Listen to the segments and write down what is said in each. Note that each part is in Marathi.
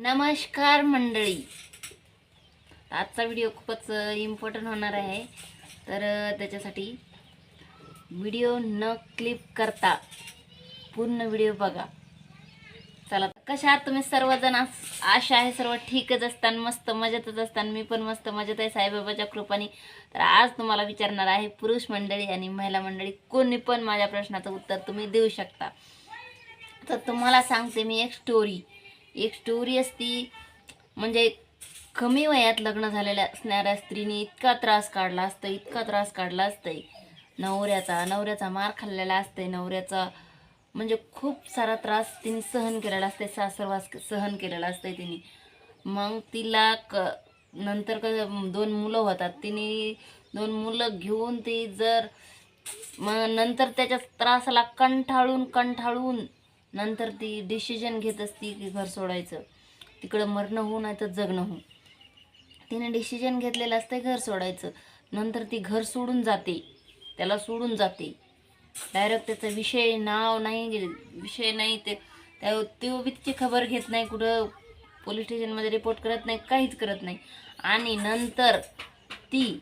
नमस्कार मंडळी. आजचा व्हिडिओ खूपच इम्पॉर्टंट होणार आहे. तर त्याच्यासाठी व्हिडिओ न क्लिप करता पूर्ण व्हिडिओ बघा. चला कशा आहात तुम्ही सर्वजण? आस- आशा आहे सर्व ठीकच असताना मस्त मजेतच असताना. मी पण मस्त मजेत आहे साईबाबाच्या कृपाने. तर आज तुम्हाला विचारणार आहे पुरुष मंडळी आणि महिला मंडळी कोणी पण माझ्या प्रश्नाचं उत्तर तुम्ही देऊ शकता. तर तुम्हाला सांगते मी एक स्टोरी एक स्टोरी असती. म्हणजे कमी वयात लग्न झालेल्या असणाऱ्या स्त्रीने इतका त्रास काढला असतं इतका त्रास काढला असतंय. नवऱ्याचा नवऱ्याचा मार खाल्लेला असतंय नवऱ्याचा म्हणजे खूप सारा त्रास तिने सहन केलेला असते सासरवास सहन केलेला असतंय तिने. मग तिला क नंतर क दोन मुलं होतात. तिने दोन मुलं घेऊन ती जर मग नंतर त्याच्या त्रासाला कंठाळून कंठाळून नंतर ती डिसिजन घेत असती की घर सोडायचं. तिकडं मरणं होऊ नाही तर जगणं होऊ. तिने डिसिजन घेतलेलं असतं घर सोडायचं. नंतर ती घर सोडून जाते. त्याला सोडून जाते. डायरेक्ट त्याचा विषय नाव नाही विषय नाही ते. त्या तो बी तिची खबर घेत नाही कुठं. पोलीस स्टेशनमध्ये रिपोर्ट करत नाही काहीच करत नाही. आणि नंतर ती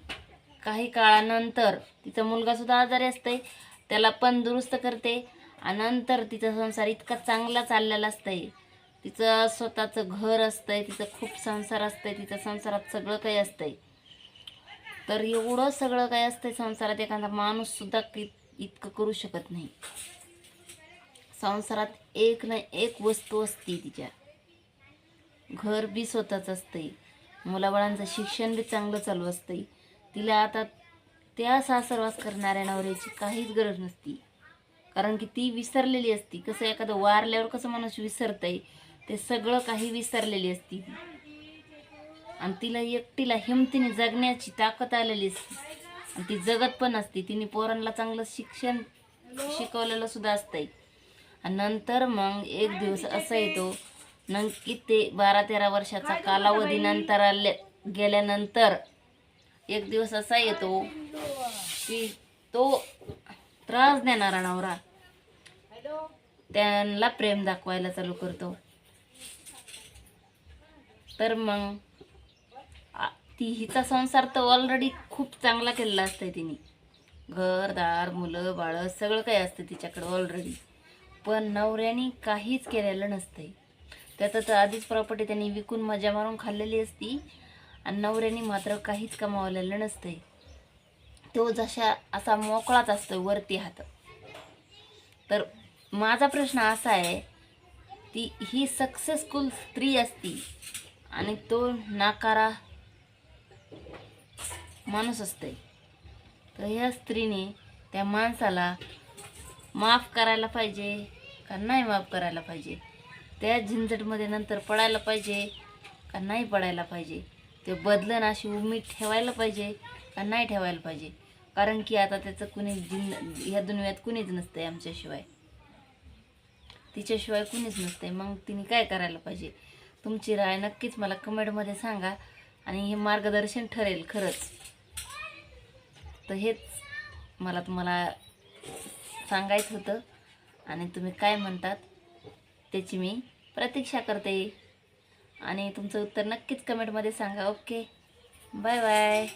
काही काळानंतर तिचा मुलगासुद्धा आजारी असते त्याला पण दुरुस्त करते. नंतर तिचा संसार इतका चांगला चाललेला असतंय. तिचं स्वतःचं घर असतंय तिचं खूप संसार असतंय तिच्या संसारात सगळं काही असतंय. तर एवढं सगळं काही असतंय संसारात एखादा माणूस सुद्धा कि इतकं करू शकत नाही. संसारात एक ना एक वस्तू असते तिच्या. घर बी स्वतःच असतंय. मुलाबाळांचं शिक्षण बी चांगलं चालू असतंय. तिला आता त्या सासरवास करणाऱ्या नवऱ्याची काहीच गरज नसती. कारण की ती विसरलेली असती. कसं एखादं वारल्यावर कसं माणूस विसरतंय ते सगळं काही विसरलेली असती आणि तिला एकटीला हिमतीने जगण्याची ताकद आलेली असते. आणि ती जगत पण असते. तिने पोरांना चांगलं शिक्षण शिकवलेलं सुद्धा असतंय. आणि नंतर मग एक दिवस असा येतो नक्की ते बारा तेरा वर्षाचा कालावधी नंतर आल्या गेल्यानंतर एक दिवस असा येतो की तो त्रास देणारा नवरा त्यांना प्रेम दाखवायला चालू करतो. तर मग आ- ती हिचा संसार तर ऑलरेडी खूप चांगला केलेला असतंय तिने. घरदार मुलं बाळं सगळं काही असतं तिच्याकडं ऑलरेडी पण नवऱ्याने काहीच केलेलं नसतंय. त्याचं तर आधीच प्रॉपर्टी त्यांनी विकून मजा मारून खाल्लेली असती आणि नवऱ्याने मात्र काहीच कमावलेलं नसतंय. तो जशा असा मोकळाच असतो वरती हात. तर माझा प्रश्न असा आहे ती ही सक्सेसफुल स्त्री असती आणि तो नाकारा माणूस असते तर ह्या स्त्रीने त्या माणसाला माफ करायला पाहिजे का नाही माफ करायला पाहिजे? त्या झंझटमध्ये नंतर पडायला पाहिजे का नाही पडायला पाहिजे? ते बदलन अशी उमेद ठेवायला पाहिजे का नाही ठेवायला पाहिजे? कारण की आता त्याचं कुणी जिन ह्या दुनियात कुणीच नसतंय आमच्याशिवाय. तिच्याशिवाय कुणीच नसतंय. मग तिने काय करायला पाहिजे? तुमची राय नक्कीच मला कमेंटमध्ये सांगा आणि हे मार्गदर्शन ठरेल खरंच. तर हेच मला तुम्हाला सांगायचं होतं आणि तुम्ही काय म्हणतात त्याची मी प्रतीक्षा करते. आणि तुमचं उत्तर नक्कीच कमेंटमध्ये सांगा. ओके. Bye bye.